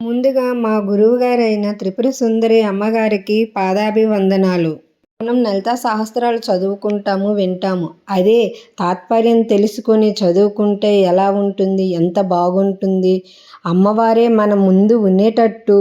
ముందుగా మా గురువుగారైన త్రిపుర సుందరి అమ్మగారికి పాదాభివందనాలు. మనం లలితా సహస్రాలు చదువుకుంటాము వింటాము. అదే తాత్పర్యం తెలుసుకొని చదువుకుంటే ఎలా ఉంటుంది ఎంత బాగుంటుంది? అమ్మవారే మన ముందు ఉండేటట్టు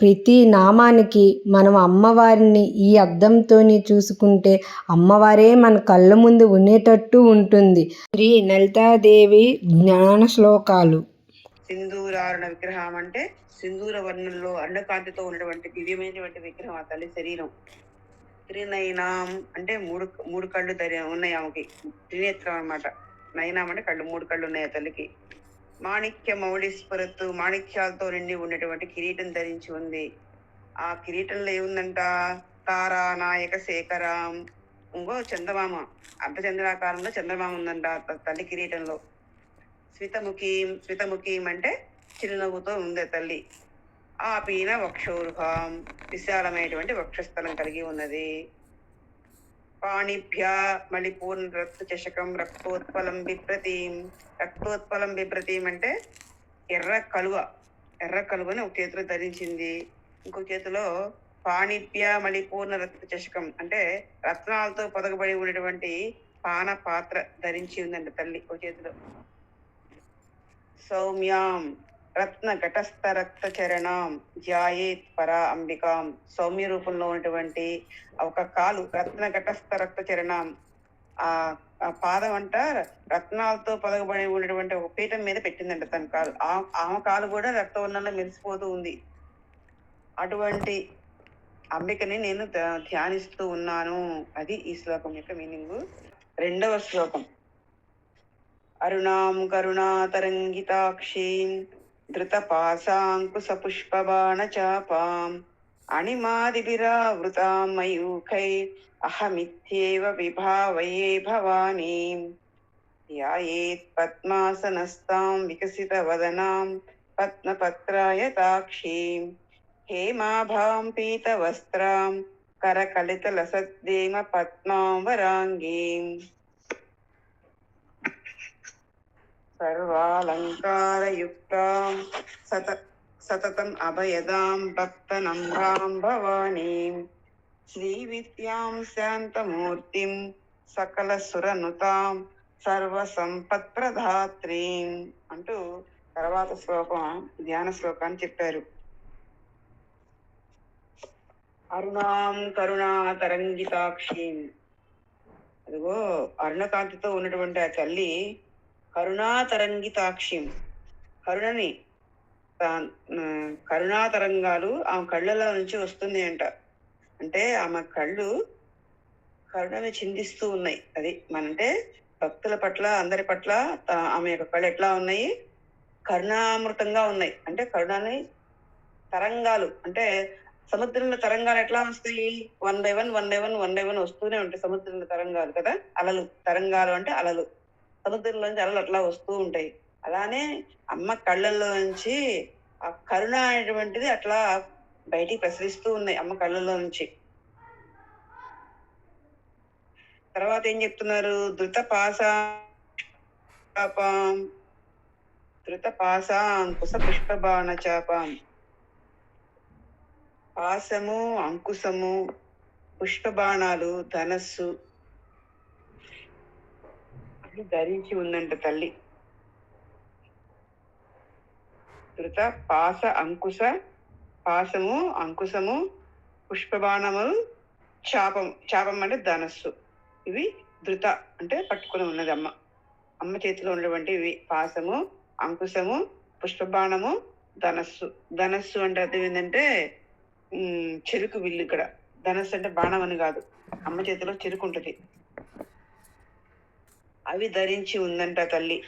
ప్రతి నామానికి మనం అమ్మవారిని ఈ అర్థంతోని చూసుకుంటే అమ్మవారే మన కళ్ళ ముందు ఉండేటట్టు ఉంటుంది. శ్రీ లలితాదేవి జ్ఞాన శ్లోకాలు సింధూరారుణ విగ్రహం అంటే సింధూర వర్ణంలో అండకాంతితో ఉన్నటువంటి దివ్యమైనటువంటి విగ్రహం ఆ తల్లి శరీరం. త్రినయనాం అంటే మూడు మూడు కళ్ళు ధరి ఉన్నాయి ఆమెకి. త్రినేత్రం అన్నమాట. నయనాం అంటే కళ్ళు మూడు కళ్ళు ఉన్నాయి ఆ తల్లికి. మాణిక్య మౌళీశ్వరత్తు మాణిక్యాలతో నిండి ఉన్నటువంటి కిరీటం ధరించి ఉంది. ఆ కిరీటంలో ఏముందంట? తారా నాయక శేఖరాం. ఇంకో చందమామ అర్ధచంద్రాకారంలో చంద్రమామ ఉందంట తల్లి కిరీటంలో. స్మితముఖీం స్మితముఖీం అంటే చిరునవ్వుతో ఉంది తల్లి. ఆపీన పీన వక్షోరుహం. విశాలమైనటువంటి వక్షస్థలం కలిగి ఉన్నది. పాణిభ్య మళ్ళీ పూర్ణ రక్త చషకం రక్తోత్పలం బిప్రతీం రక్తోత్పలం బిప్రతీం అంటే ఎర్ర కలువ. ఎర్ర కలువని ఒక చేతిలో ధరించింది. ఇంకో చేతిలో పాణిప్య మళ్ళీ పూర్ణ రక్త చషకం అంటే రత్నాలతో పొదగబడి ఉన్నటువంటి పాన పాత్ర ధరించి ఉందండి తల్లి ఒక చేతిలో. సౌమ్యాం రత్న ఘటస్థ రక్త చరణం ధ్యాయేత్ పరా అంబికాం సౌమ్య రూపంలో ఉన్నటువంటి ఒక కాలు రత్న ఘటస్థ రక్త చరణం ఆ పాదం అంట రత్నాలతో పదగబడి ఉన్నటువంటి ఒక పీఠం మీద పెట్టిందంట తన కాలు. ఆ- ఆమె కాలు కూడా రక్తవర్ణంలో మెరిసిపోతూ ఉంది. అటువంటి అంబికని నేను ధ్యా- ధ్యానిస్తూ ఉన్నాను. అది ఈ శ్లోకం యొక్క మీనింగ్. రెండవ శ్లోకం. అరుణాం కరుణాతరంగితాక్షీం ధృతపాశాంకుశపుష్పబాణచాపాం అణిమాదిభిరావృతాం మయూఖై అహమిత్యేవ విభావయే భవానీం ధ్యాయేత్ పద్మాసనస్తాం వికసితవదనాం పద్మపత్రాయతాక్షీం హేమాభాం పీతవస్త్రాం కరకలితలసద్దేమ పద్మాం వరాంగీం సర్వాలంకారయుక్తాం సత సతతం అభయదాం భక్తనంభాం భవానీ శ్రీ విద్యాం శాంతమూర్తిం సకల సురనుతాం సర్వ సంపత్ప్రధాత్రీం అంటూ తర్వాత శ్లోకం ధ్యాన శ్లోకాన్ని చెప్పారు. అరుణాం కరుణా తరంగితాక్షిం అదిగో అరుణకాంతితో ఉన్నటువంటి ఆ తల్లి కరుణాతరంగితాక్షిం. కరుణని కరుణాతరంగాలు కరుణా తరంగాలు ఆమె కళ్ళలో నుంచి వస్తుంది అంట. అంటే ఆమె కళ్ళు కరుణని చిందిస్తూ ఉన్నాయి. అది మనంటే భక్తుల పట్ల అందరి పట్ల ఆమె యొక్క కళ్ళు ఎట్లా ఉన్నాయి? కరుణామృతంగా ఉన్నాయి. అంటే కరుణని తరంగాలు అంటే సముద్రంలో తరంగాలు ఎట్లా వస్తాయి? One by one one by one one by one వస్తూనే ఉంటాయి సముద్రంలో తరంగాలు కదా? అలలు తరంగాలు అంటే అలలు. సముద్రంలోంచి అలలు అట్లా వస్తూ ఉంటాయి. అలానే అమ్మ కళ్ళల్లోంచి ఆ కరుణ అనేటువంటిది అట్లా బయటికి ప్రసరిస్తూ ఉన్నాయి అమ్మ కళ్ళల్లో నుంచి. తర్వాత ఏం చెప్తున్నారు? ధృత పాసాపాం ధృత పాసాంకుశ పుష్పబాణ చాపాం పాసము అంకుశము పుష్పబాణాలు ధనస్సు ధరించి ఉందంట తల్లి. ధృత పాస అంకుశ పాసము అంకుశము పుష్పబాణము చాపం చాపం అంటే ధనస్సు. ఇవి ధృత అంటే పట్టుకుని ఉన్నది అమ్మ. అమ్మ చేతిలో ఉన్నటువంటి ఇవి పాసము అంకుశము పుష్పబాణము ధనస్సు. ధనస్సు అంటే అర్థం ఏంటంటే చెరుకు విల్లు ఇక్కడ. ధనస్సు అంటే బాణం అని కాదు. అమ్మ చేతిలో చెరుకు ఉంటుంది. అవి ధరించి ఉందంట తల్లి.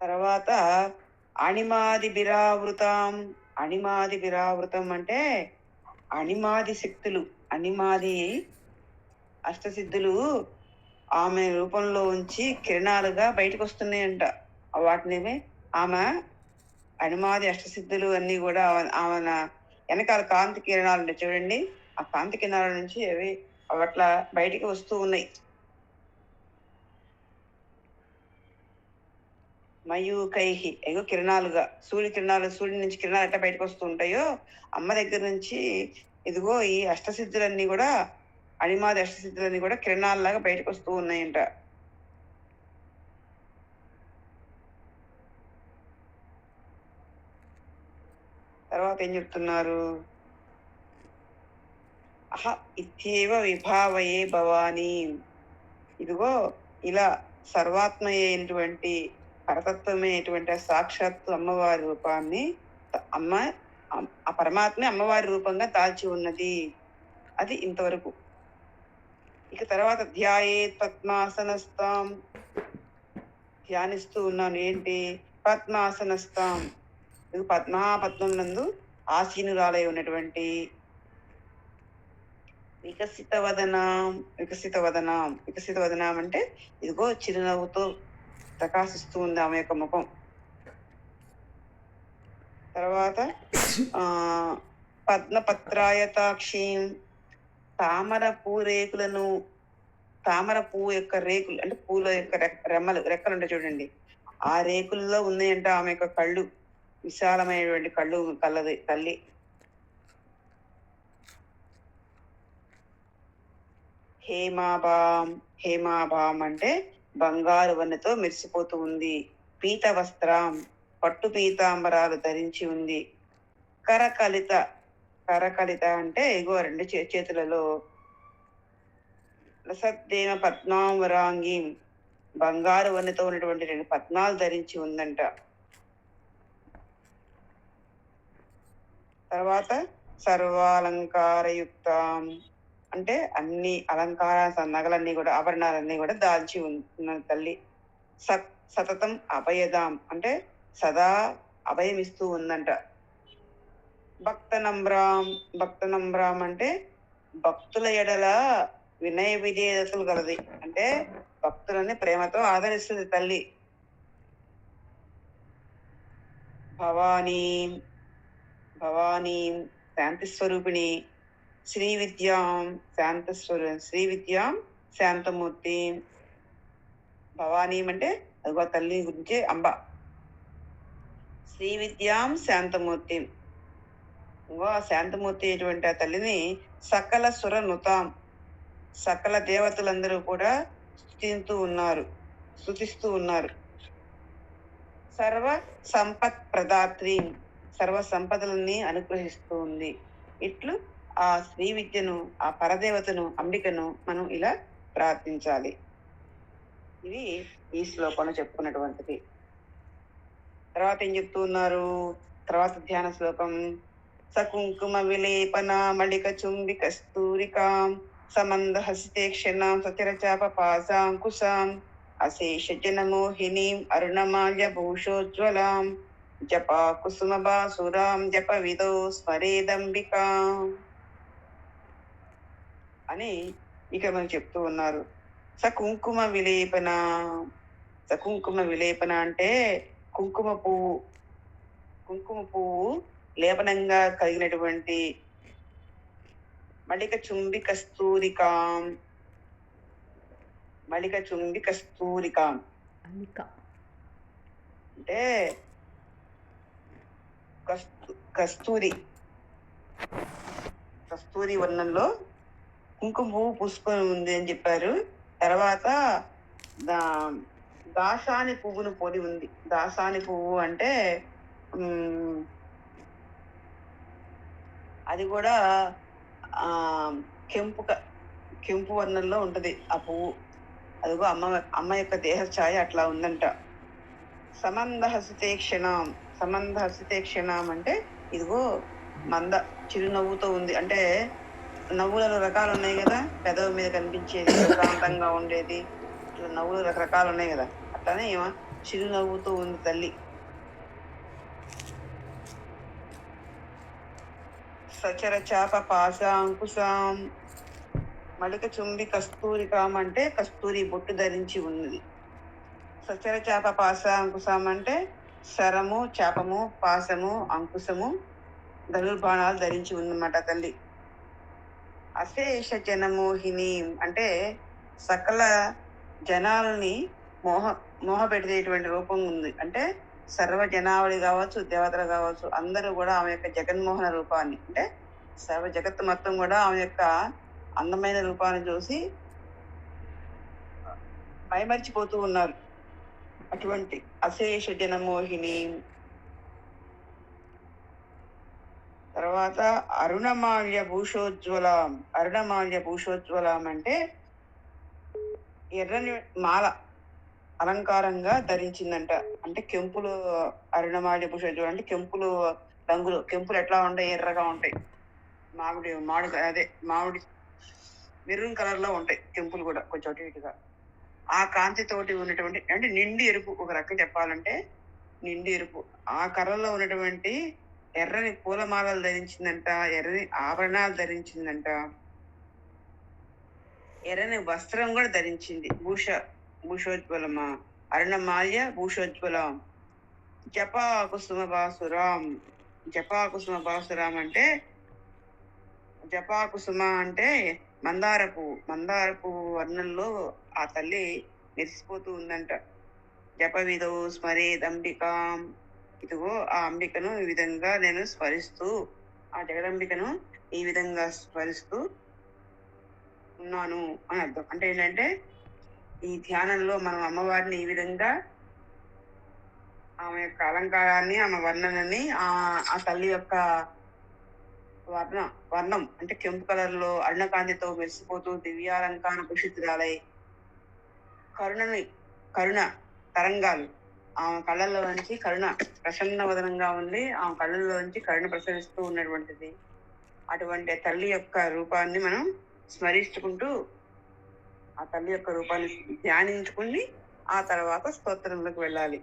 తర్వాత అణిమాది బిరావృతం అణిమాది బిరావృతం అంటే అణిమాది శక్తులు అణిమాది అష్టసిద్ధులు ఆమె రూపంలో ఉంచి కిరణాలుగా బయటకు వస్తున్నాయంట వాటిని ఆమె అణిమాది అష్టసిద్ధులు అన్నీ కూడా ఆమె వెనకాల కాంతి కిరణాలు చూడండి. ఆ కాంతి కిరణాల నుంచి అవి అట్లా బయటికి వస్తూ ఉన్నాయి. మయూకైహి ఎగో కిరణాలుగా సూర్య కిరణాలు సూర్యుడి నుంచి కిరణాలు ఎట్లా బయటకు వస్తూ ఉంటాయో అమ్మ దగ్గర నుంచి ఇదిగో ఈ అష్టసిద్ధులన్నీ కూడా అణిమాది అష్టసిద్ధులన్నీ కూడా కిరణాలలాగా బయటకు వస్తూ ఉన్నాయంట. తర్వాత ఏం చెప్తున్నారు? అహ ఇత్యేవ విభావయే భవాని. ఇదిగో ఇలా సర్వాత్మ అయినటువంటి పరతత్వమైనటువంటి ఆ సాక్షాత్తు అమ్మవారి రూపాన్ని అమ్మ ఆ పరమాత్మే అమ్మవారి రూపంగా దాల్చి ఉన్నది. అది ఇంతవరకు. ఇక తర్వాత ధ్యాయే పద్మాసనస్తాం. ధ్యానిస్తూ ఉన్నాను ఏంటి? పద్మాసనస్తాం. ఇది పద్మాపద్మం నందు ఆసీనురాలై ఉన్నటువంటి వికసిత వదనాం వికసిత వదనాం. వికసిత వదనం అంటే ఇదిగో చిరునవ్వుతో ప్రకాశిస్తూ ఉంది ఆమె యొక్క ముఖం. తర్వాత ఆ పద్మపత్రాయతాక్షిం తామర పూ రేకులను తామర పువ్వు యొక్క రేకులు అంటే పూల యొక్క రెమ్మలు రెక్కలు ఉంటాయి చూడండి. ఆ రేకుల్లో ఉన్నాయంట ఆమె యొక్క కళ్ళు. విశాలమైనటువంటి కళ్ళు కలది తల్లి. హేమాభాం హేమాభాం అంటే బంగారు వన్నెతో మెరిసిపోతూ ఉంది. పీత వస్త్రం పట్టు పీతాంబరాలు ధరించి ఉంది. కరకలిత కరకలిత అంటే ఎగువ రెండు చే- చేతులలో. రసద్దేమ పద్మావరాంగి బంగారు వన్నెతో ఉన్నటువంటి రెండు పద్మాలు ధరించి ఉందంట. తర్వాత సర్వాలంకారయుక్త. అంటే అన్ని అలంకార నగలన్నీ కూడా ఆభరణాలన్నీ కూడా దాల్చి ఉన్న తల్లి. సత్ సతతం అభయదాం. అంటే సదా అభయమిస్తూ ఉందంట. భక్త నంబ్రాం భక్త నంబ్రాం అంటే భక్తుల ఎడల వినయ విధేయతలు కలది అంటే భక్తులని ప్రేమతో ఆదరిస్తుంది తల్లి. భవానీ భవానీ శాంతి స్వరూపిణి శ్రీ విద్యాం శాంత స్వరూ శ్రీ విద్యాం శాంతమూర్తి. భవానీ అంటే అదిగో తల్లి గురించి అంబ. శ్రీ విద్యాం శాంతమూర్తి. ఇంకో శాంతమూర్తి అటువంటి ఆ తల్లిని సకల సుర నుతాం. సకల దేవతలందరూ కూడా స్థుతిస్తూ ఉన్నారు స్థుతిస్తూ ఉన్నారు. సర్వ సంపత్ ప్రదాత్రి. సర్వ సంపదలని అనుగ్రహిస్తూ ఉంది. ఇట్లు ఆ శ్రీ విద్యను ఆ పరదేవతను అంబికను మనం ఇలా ప్రార్థించాలి. ఇది ఈ శ్లోకంలో చెప్పుకున్నటువంటిది. తర్వాత ఏం చెప్తూ ఉన్నారు? తర్వాత ధ్యాన శ్లోకం. సకుంకుమ విలేపన మళిక చుంబి కస్తూరికాం సమంద హసితే క్షణాం సతిరచాప పాసాంకుశాం అశేష జనమోహినీం అరుణమాల్య భూషోజ్వలాం జప కుసుమ బాసురాం జప విదో స్మరేదంబికాం అని ఇక మనం చెప్తూ ఉన్నారు. సకుంకుమ విలేపన. సకుంకుమ విలేపన అంటే కుంకుమ పువ్వు. కుంకుమ పువ్వు లేపనంగా కలిగినటువంటి మళిక చుంబి కస్తూరికాం మళిక చుంబి కస్తూరికాం అంటే కస్తూరి కస్తూరి వర్ణంలో కుంకుమ పువ్వు పూసుకొని ఉంది అని చెప్పారు. తర్వాత దా దాసాని పువ్వును పోలి ఉంది. దాసాని పువ్వు అంటే అది కూడా కెంపు కెంపు వర్ణంలో ఉంటుంది ఆ పువ్వు. అదిగో అమ్మ అమ్మ యొక్క దేహ ఛాయ అట్లా ఉందంట. సమంద హసితే క్షణం. సంబంధ హసితే క్షణం అంటే ఇదిగో మంద చిరునవ్వుతో ఉంది. అంటే నవ్వులలో రకాలు ఉన్నాయి కదా పెదవి మీద కనిపించేది ప్రశాంతంగా ఉండేది. ఇట్లా నవ్వులు రకరకాలు ఉన్నాయి కదా. అట్లానే ఏమో చిరునవ్వుతో ఉంది తల్లి. సచర చాప పాశాంకుశాం. మలిక చుంబి కస్తూరికాం అంటే కస్తూరి బొట్టు ధరించి ఉన్నది. సచర చాప పాశాంకుశాం అంటే శరము చాపము పాసము అంకుశము ధనుర్బాణాలు ధరించి ఉందన్నమాట తల్లి. అశేష జనమోహిని అంటే సకల జనాలని మోహ మోహపెట్టేటువంటి రూపం ఉంది. అంటే సర్వ జనావళి కావచ్చు దేవతలు కావచ్చు అందరూ కూడా ఆమె యొక్క జగన్మోహన రూపాన్ని అంటే సర్వ జగత్తు మొత్తం కూడా ఆమె యొక్క అందమైన రూపాన్ని చూసి మైమర్చిపోతూ ఉన్నారు. అటువంటి అశేష జనమోహిని తర్వాత అరుణమాల్య భూషోజ్వలం. అరుణమాల్య భూషోజ్వలం అంటే ఎర్రని మాల అలంకారంగా ధరించిందంట. అంటే కెంపులు అరుణమాల్య భూషోజ్వలం అంటే కెంపులు రంగులు. కెంపులు ఎట్లా ఉంటాయి? ఎర్రగా ఉంటాయి. మామిడి మామిడి అదే మామిడి మెరూన్ కలర్లో ఉంటాయి కెంపులు కూడా కొంచెం అటు ఇటుగా. ఆ కాంతితోటి ఉన్నటువంటి అంటే నిండి ఎరుపు ఒక రకం చెప్పాలంటే నిండి ఎరుపు. ఆ కర్రలో ఉన్నటువంటి ఎర్రని పూలమాలలు ధరించిందంట ఎర్రని ఆభరణాలు ధరించిందంట. ఎర్రని వస్త్రం కూడా ధరించింది. భూష భూషోజ్వలమ అరుణమాల్య భూషోజ్వలం. జపా కుసుమ బాసురాం జపా కుసుమ బాసురాం అంటే జపా కుసుమ అంటే మందార పువ్వు మందార పువ్వు వర్ణంలో ఆ తల్లి మెరిసిపోతూ ఉందంట. జప విధో స్మరే దంబికాం. ఇదిగో ఆ అంబికను ఈ విధంగా నేను స్మరిస్తూ ఆ జగదంబికను ఈ విధంగా స్మరిస్తూ ఉన్నాను అని అర్థం. అంటే ఏంటంటే ఈ ధ్యానంలో మనం అమ్మవారిని ఈ విధంగా ఆమె యొక్క అలంకారాన్ని ఆమె వర్ణనని ఆ ఆ తల్లి యొక్క వర్ణ వర్ణం అంటే కెంపు కలర్లో అరుణకాంతితో మెరిసిపోతూ దివ్యాలంకార పుషితురాలై కరుణని కరుణ తరంగాలు. ఆమె కళ్ళల్లో నుంచి కరుణ ప్రసన్న వదనంగా ఉంది ఆమె కళ్ళల్లో నుంచి కరుణ ప్రసరిస్తూ ఉన్నటువంటిది. అటువంటి తల్లి యొక్క రూపాన్ని మనం స్మరించుకుంటూ ఆ తల్లి యొక్క రూపాన్ని ధ్యానించుకుని ఆ తర్వాత స్తోత్రంలోకి వెళ్ళాలి.